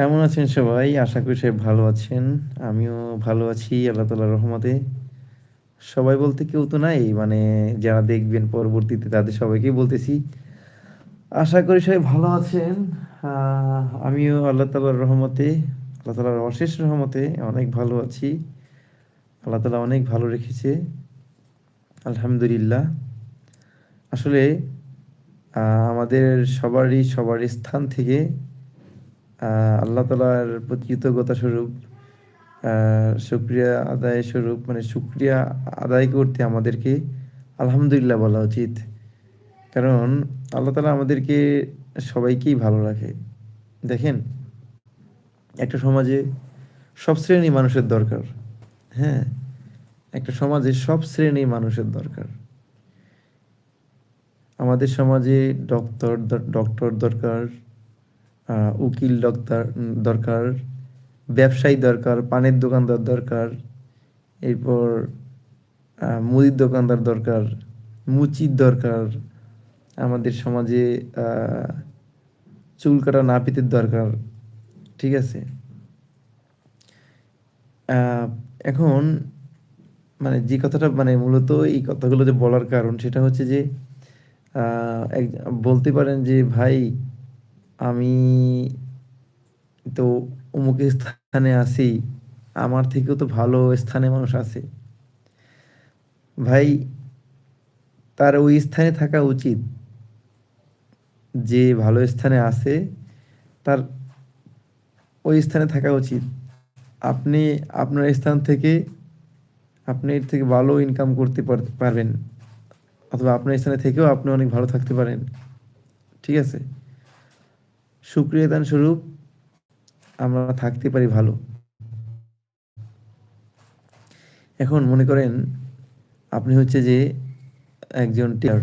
কেমন আছেন সবাই? আশা করি সবাই ভালো আছেন। আমিও ভালো আছি, আল্লাহ তালার রহমতে। সবাই বলতে কেউ তো নাই মানে যারা দেখবেন পরবর্তীতে তাদের সবাইকেই বলতেছি। আশা করি সবাই ভালো আছেন। আমিও আল্লাহ তালার রহমতে, আল্লাহ তালার অশেষ রহমতে অনেক ভালো আছি। আল্লাহ তালা অনেক ভালো রেখেছে। আলহামদুলিল্লাহ। আসলে আমাদের সবারই সবার স্থান থেকে আল্লাহ তালার প্রতি কৃতজ্ঞতা স্বরূপ শুক্রিয়া আদায় স্বরূপ মানে শুক্রিয়া আদায় করতে আমাদেরকে আলহামদুলিল্লাহ বলা উচিত। কারণ আল্লাহ তালা আমাদেরকে সবাইকেই ভালো রাখে। দেখেন, একটা সমাজে সব শ্রেণি মানুষের দরকার। হ্যাঁ একটা সমাজে সব শ্রেণি মানুষের দরকার। আমাদের সমাজে ডক্টর ডক্টর দরকার উকিল ডক্টর দরকার, ব্যবসায়ী দরকার, পানের দোকানদার দরকার, এরপর মুদির দোকানদার দরকার, মুচির দরকার, আমাদের সমাজে চুল কাটা নাপিতের দরকার, ঠিক আছে? এখন মানে যে কথাটা মানে মূলত এই কথাগুলো যে বলার কারণ, সেটা হচ্ছে যে বলতে পারেন যে, ভাই আমি তো অমুক স্থানে আছি, আমার থেকেও তো ভালো স্থানে মানুষ আছে। ভাই, তার ওই স্থানে থাকা উচিত। যে ভালো স্থানে আছে, তার ওই স্থানে থাকা উচিত। আপনি আপনার স্থান থেকে, আপনি এর থেকে ভালো ইনকাম করতে পার- পারবেন। অথবা আপনার স্থানে থেকেও আপনি অনেক ভালো থাকতে পারেন। ঠিক আছে? সুক্রিয়া দান স্বরূপ আমরা থাকতে পারি ভালো। এখন মনে করেন আপনি হচ্ছে যে একজন টেলার,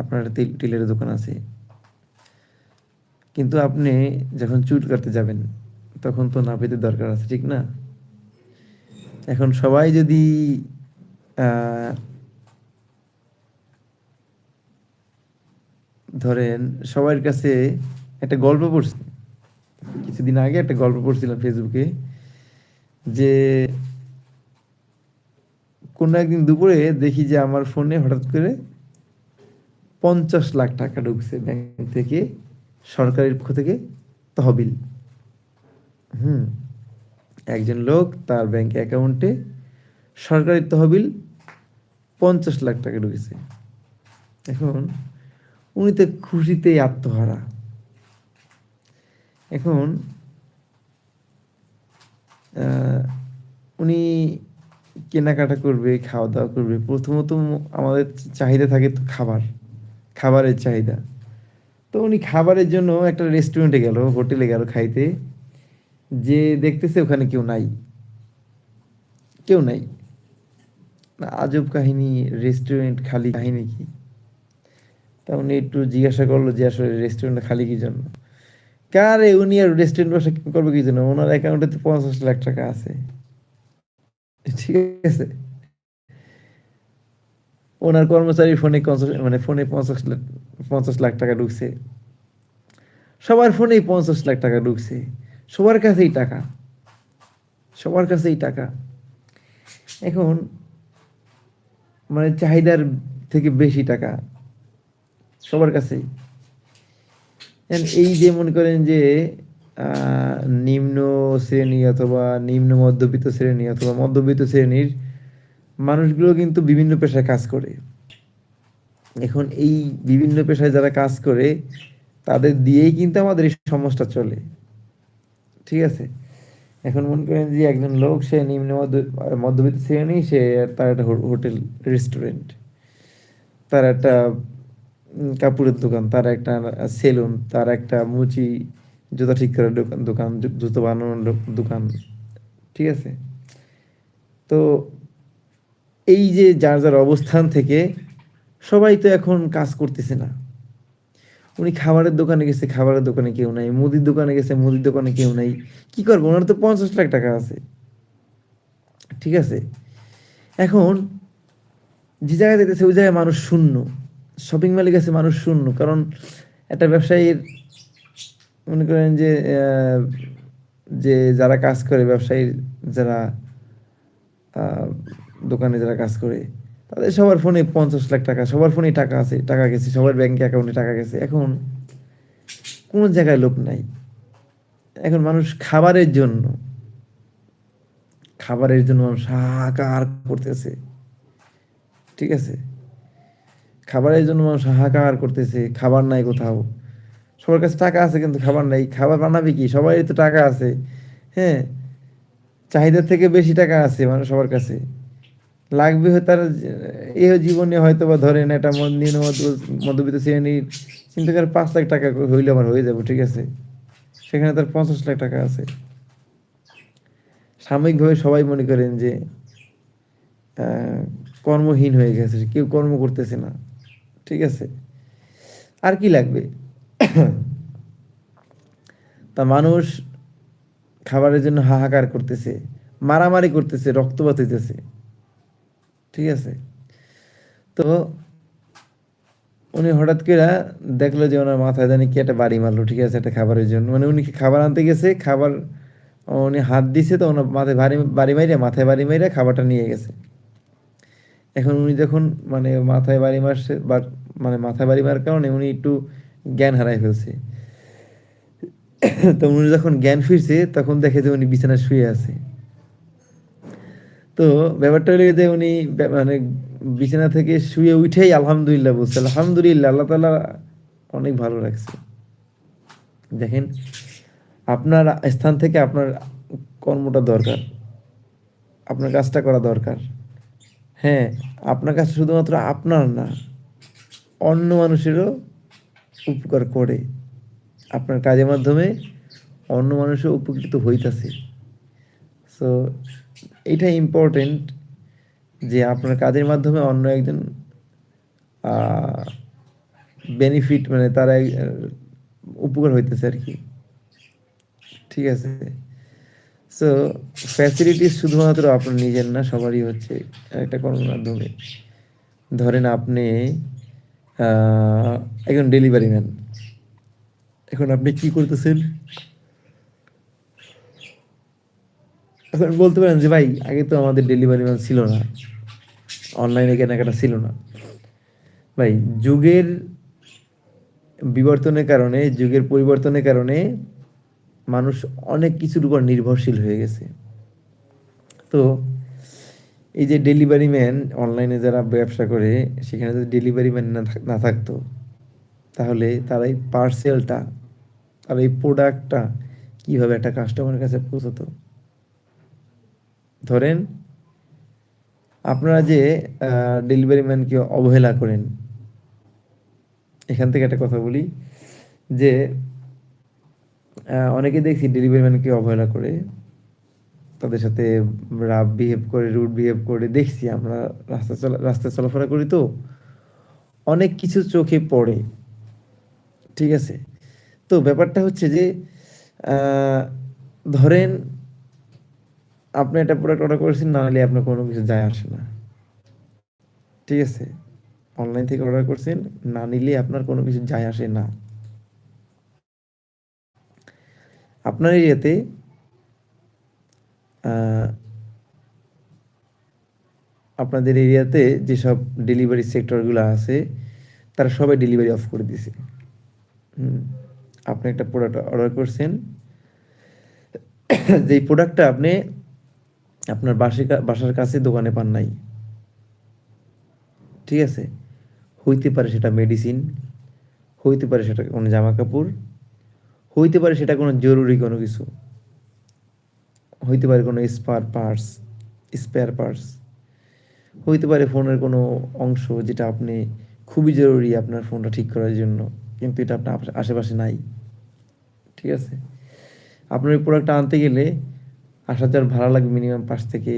আপনার টেলারের দোকান আছে। কিন্তু আপনি যখন চুল কাটতে যাবেন, তখন তো নাপিতের দরকার আছে, ঠিক না? এখন সবাই যদি ধরেন সবার কাছে একটা গল্প পড়ছি। কিছুদিন আগে একটা গল্প পড়ছিলাম ফেসবুকে যে কোনো একদিন দুপুরে দেখি যে আমার ফোনে হঠাৎ করে পঞ্চাশ লাখ টাকা ঢুকছে ব্যাংক থেকে, সরকারের পক্ষ থেকে তহবিল। হুম, একজন লোক তার ব্যাংক অ্যাকাউন্টে সরকারি তহবিল পঞ্চাশ লাখ টাকা ঢুকেছে। এখন উনি তো খুশিতে আত্মহারা। এখন উনি কেনাকাটা করবে খাওয়া দাওয়া করবে। প্রথমত আমাদের চাহিদা থাকে তো খাবার, খাবারের চাহিদা। তো উনি খাবারের জন্য একটা রেস্টুরেন্টে গেল হোটেলে গেল খাইতে। যে দেখতেছে ওখানে কেউ নাই। কেউ নাই। আজব কাহিনী রেস্টুরেন্ট খালি, কাহিনী কি? তা উনি একটু জিজ্ঞাসা করল যে আসলে রেস্টুরেন্ট খালি কি জন্য? কারে উনি আর রেস্টুরেন্ট বসে করবে কি জন্য? ওনার অ্যাকাউন্টে তো পঞ্চাশ লাখ টাকা আছে। ঠিক আছে? ওনার কর্মচারী ফোনে পঞ্চাশ- মানে ফোনে পঞ্চাশ লাখ পঞ্চাশ লাখ টাকা ঢুকছে। সবার ফোনেই পঞ্চাশ লাখ টাকা ঢুকছে। সবার কাছেই টাকা। সবার কাছেই টাকা। এখন মানে চাহিদার থেকে বেশি টাকা। সবার কাছেই। এই যে মনে করেন যে নিম্ন শ্রেণি অথবা নিম্ন মধ্যবিত্ত শ্রেণি অথবা মধ্যবিত্ত শ্রেণির মানুষগুলো কিন্তু বিভিন্ন পেশায় কাজ করে। এখন এই বিভিন্ন পেশায় যারা কাজ করে তাদের দিয়েই কিন্তু আমাদের এই সমাজটা চলে। ঠিক আছে? এখন মনে করেন যে একজন লোক সে নিম্ন মধ্য- মধ্যবিত্ত শ্রেণি সে তার একটা হোটেল রেস্টুরেন্ট। তার একটা কাপড়ের দোকান, তার একটা সেলুন, তার একটা মুচি জুতা ঠিক করার দোকান দোকান জুতো বানানোর দোকান, ঠিক আছে? তো এই যে যার যার অবস্থান থেকে সবাই তো এখন কাজ করতেছে না। উনি খাবারের দোকানে গেছে, খাবারের দোকানে কেউ নাই, মুদির দোকানে গেছে, মুদির দোকানে কেউ নাই, কি করব? ওনার তো পঞ্চাশ লাখ টাকা আছে। ঠিক আছে? এখন যে জায়গায় যেতেছে ওই জায়গায় মানুষ শূন্য। শপিং মলে গেছে মানুষ শূন্য। কারণ একটা ব্যবসায়ীর মনে করেন যে যে যারা কাজ করে ব্যবসায়ী যারা দোকানে যারা কাজ করে, তাদের সবার ফোনে পঞ্চাশ লাখ টাকা, সবার ফোনে টাকা আছে, টাকা গেছে, সবার ব্যাংকে অ্যাকাউন্টে টাকা গেছে। এখন কোনো জায়গায় লোক নাই। এখন মানুষ খাবারের জন্য খাবারের জন্য মানুষ হাহাকার করতেছে। ঠিক আছে? খাবারের জন্য মানুষ হাহাকার করতেছে, খাবার নাই কোথাও। সবার কাছে টাকা আছে কিন্তু খাবার নাই। খাবার বানাবে কি? সবাই তো টাকা আছে। হ্যাঁ? চাহিদার থেকে বেশি টাকা আছে মানে সবার কাছে। লাগবে তার, এ জীবনে হয়তো বা ধরেন একটা নিম্ন মধ্যবিত্ত শ্রেণির চিন্তা করে পাঁচ লাখ টাকা হইলে আমার হয়ে যাবে, ঠিক আছে? সেখানে তার পঞ্চাশ লাখ টাকা আছে। সাময়িকভাবে সবাই মনে করেন যে কর্মহীন হয়ে গেছে, কেউ কর্ম করতেছে না। ঠিক আছে? আর কি লাগবে? তা মানুষ খাবারের জন্য হাহাকার করতেছে, মারামারি করতেছে, রক্তপাত হইতেছে। ঠিক আছে? তো উনি হঠাৎ করে দেখল যে ওনার মাথায় জানি কি একটা বাড়ি মারলো, ঠিক আছে, একটা খাবারের জন্য। মানে উনি খাবার আনতে গেছে? খাবার, উনি হাত দিছে তো ওনার মাথায় বাড়ি বাড়ি মাইরে, মাথায় বাড়ি মাইরে খাবারটা নিয়ে গেছে। এখন উনি যখন মানে মাথায় বাড়ি মারছে, বা মানে মাথায় বাড়ি মারার কারণে উনি একটু জ্ঞান হারাই ফেলছে। তো উনি যখন জ্ঞান ফিরছে, তখন দেখে যে উনি বিছানায় শুয়ে আছে। তো ব্যাপারটা হলো যে উনি মানে বিছানা থেকে শুয়ে উঠেই আলহামদুলিল্লাহ বলছে, আলহামদুলিল্লাহ, আল্লাহ তাআলা অনেক ভালো রাখছে। দেখেন, আপনার স্থান থেকে আপনার কর্মটা দরকার, আপনার কাজটা করা দরকার। হ্যাঁ আপনার কাছে শুধুমাত্র আপনার না, অন্য মানুষেরও উপকার করে। আপনার কাজের মাধ্যমে অন্য মানুষও উপকৃত হইতাছে। সো এটা ইম্পর্টেন্ট যে আপনার কাজের মাধ্যমে অন্য একজন বেনিফিট মানে তারা উপকার হইতেছে আর কি। ঠিক আছে? সো ফ্যাসিলিটিস শুধুমাত্র আপনার নিজের না, সবারই হচ্ছে একটা কর্মের মাধ্যমে। ধরেন আপনি একজন ডেলিভারি ম্যান এখন আপনি কি করতেছেন? এখন বলতে পারেন যে, ভাই, আগে তো আমাদের ডেলিভারি ম্যান ছিল না। অনলাইনে কেনাকাটা ছিল না। ভাই, যুগের বিবর্তনের কারণে, যুগের পরিবর্তনের কারণে মানুষ অনেক কিছুর উপর নির্ভরশীল হয়ে গেছে। তো এই যে ডেলিভারি ম্যান অনলাইনে যারা ব্যবসা করে, সেখানে যদি ডেলিভারি ম্যান না না থাকতো, তাহলে তারা এই পার্সেলটা তার এই প্রোডাক্টটা কীভাবে একটা কাস্টমারের কাছে পৌঁছতো? ধরেন, আপনারা যে ডেলিভারি ম্যানকে অবহেলা করেন, এখান থেকে একটা কথা বলি যে অনেকে দেখছি ডেলিভারি ম্যানকে অবহেলা করে। তাদের সাথে রাফ বিহেভ করে রুড বিহেভ করে। দেখছি আমরা রাস্তা চলা, রাস্তায় চলাফেরা করি তো। অনেক কিছু চোখে পড়ে। ঠিক আছে? তো ব্যাপারটা হচ্ছে যে ধরেন আপনি একটা প্রোডাক্ট অর্ডার করেছেন, না হলে আপনার কোনো কিছু যায় আসে না। ঠিক আছে? অনলাইন থেকে অর্ডার করছেন, না নিলে আপনার কোনো কিছু যায় আসে না। আপনার এরিয়াতে আপনাদের এরিয়াতে যেসব ডেলিভারি সেক্টরগুলো আছে, তারা সবাই ডেলিভারি অফ করে দিছে। আপনি একটা প্রোডাক্ট অর্ডার করছেন। যেই প্রোডাক্টটা আপনি আপনার বাসে বাসার কাছে দোকানে পান নাই, ঠিক আছে? হইতে পারে সেটা মেডিসিন হইতে পারে সেটা কোনো জামা কাপড় হইতে পারে সেটা কোনো জরুরি কোনো কিছু। হইতে পারে কোনো স্পার পার্টস স্পেয়ার পার্টস হইতে পারে ফোনের কোনো অংশ যেটা আপনি খুবই জরুরি আপনার ফোনটা ঠিক করার জন্য, কিন্তু এটা আপনার আশেপাশে নাই। ঠিক আছে? আপনার এই প্রোডাক্টটা আনতে গেলে আসা যাওয়ার ভাড়া লাগবে মিনিমাম পাঁচ থেকে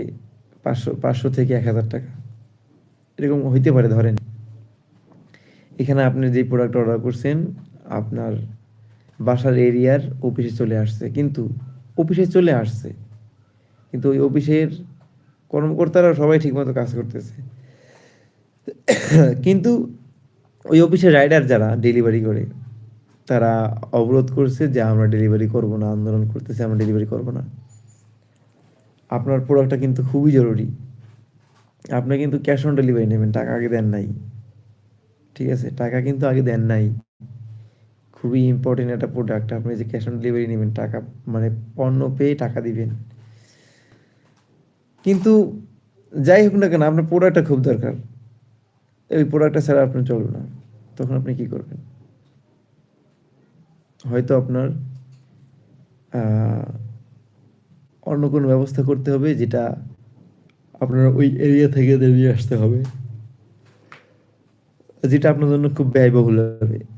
পাঁচশো পাঁচশো থেকে এক হাজার টাকা। এরকম হইতে পারে ধরেন। এখানে আপনি যে প্রোডাক্ট অর্ডার করছেন, আপনার বাসার এরিয়ার অফিসে চলে আসছে, কিন্তু অফিসে চলে আসছে, কিন্তু ওই অফিসের কর্মকর্তারা সবাই ঠিকমতো কাজ করতেছে। কিন্তু ওই অফিসের রাইডার যারা ডেলিভারি করে, তারা অবরোধ করছে যে আমরা ডেলিভারি করব না, আন্দোলন করতেছে, আমরা ডেলিভারি করব না। আপনার প্রোডাক্টটা কিন্তু খুবই জরুরি। আপনি কিন্তু ক্যাশ অন ডেলিভারি নেবেন, টাকা আগে দেন নাই। ঠিক আছে, টাকা কিন্তু আগে দেন নাই। খুবই ইম্পর্টেন্ট একটা প্রোডাক্ট আপনি যে ক্যাশ অন ডেলিভারি নেবেন, টাকা মানে পণ্য পেয়ে টাকা দিবেন। কিন্তু যাই হোক না কেন, আপনার প্রোডাক্টটা খুব দরকার। ওই প্রোডাক্টটা ছাড়া আপনার চলবে না। তখন আপনি কি করবেন? হয়তো আপনার অন্য কোনো ব্যবস্থা করতে হবে যেটা আপনার ওই এরিয়া থেকে নিয়ে আসতে হবে। যেটা আপনার জন্য খুব ব্যয়বহুল হবে।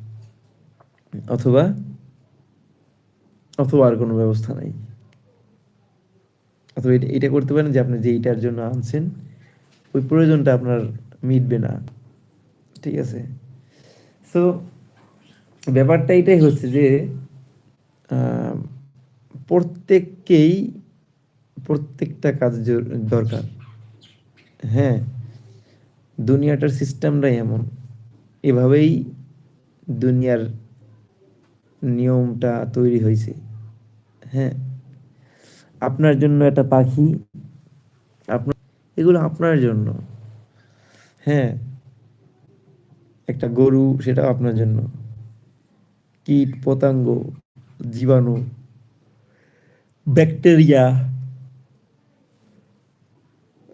অথবা অথবা আর কোনো ব্যবস্থা নাই। অথবা এটা- করতে পারেন যে আপনি যে এইটার জন্য আনছেন, ওই প্রয়োজনটা আপনার মিটবে না। ঠিক আছে? সো ব্যাপারটা এটাই হচ্ছে যে প্রত্যেককেই প্রত্যেকটা কাজ দরকার। হ্যাঁ দুনিয়াটার সিস্টেমটাই এমন। এভাবেই দুনিয়ার নিয়মটা তৈরি হয়েছে। হ্যাঁ? আপনার জন্য একটা পাখি আপনার এগুলো আপনার জন্য। হ্যাঁ? একটা গরু, সেটাও আপনার জন্য। কীট, পতঙ্গ, জীবাণু, ব্যাকটেরিয়া,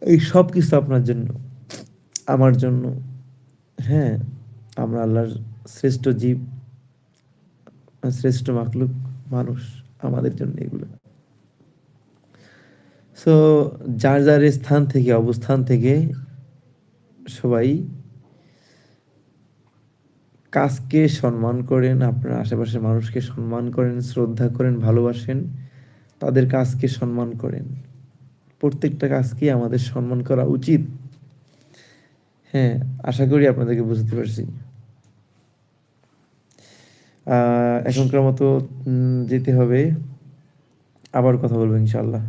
এই সব কিছু আপনার জন্য, আমার জন্য। হ্যাঁ? আমরা আল্লাহর শ্রেষ্ঠ জীব। শ্রেষ্ঠ মাকলুক মানুষ আমাদের জন্য এগুলো। সো যার যার স্থান থেকে, অবস্থান থেকে সবাই কাজকে সম্মান করেন, আপনার আশেপাশের মানুষকে সম্মান করেন, শ্রদ্ধা করেন, ভালোবাসেন, তাদের কাজকে সম্মান করেন। প্রত্যেকটা কাজকে আমাদের সম্মান করা উচিত। হ্যাঁ আশা করি আপনাদেরকে বুঝতে পারছি। এখনকার মতো যেতে হবে। আবার কথা বলব ইনশাল্লাহ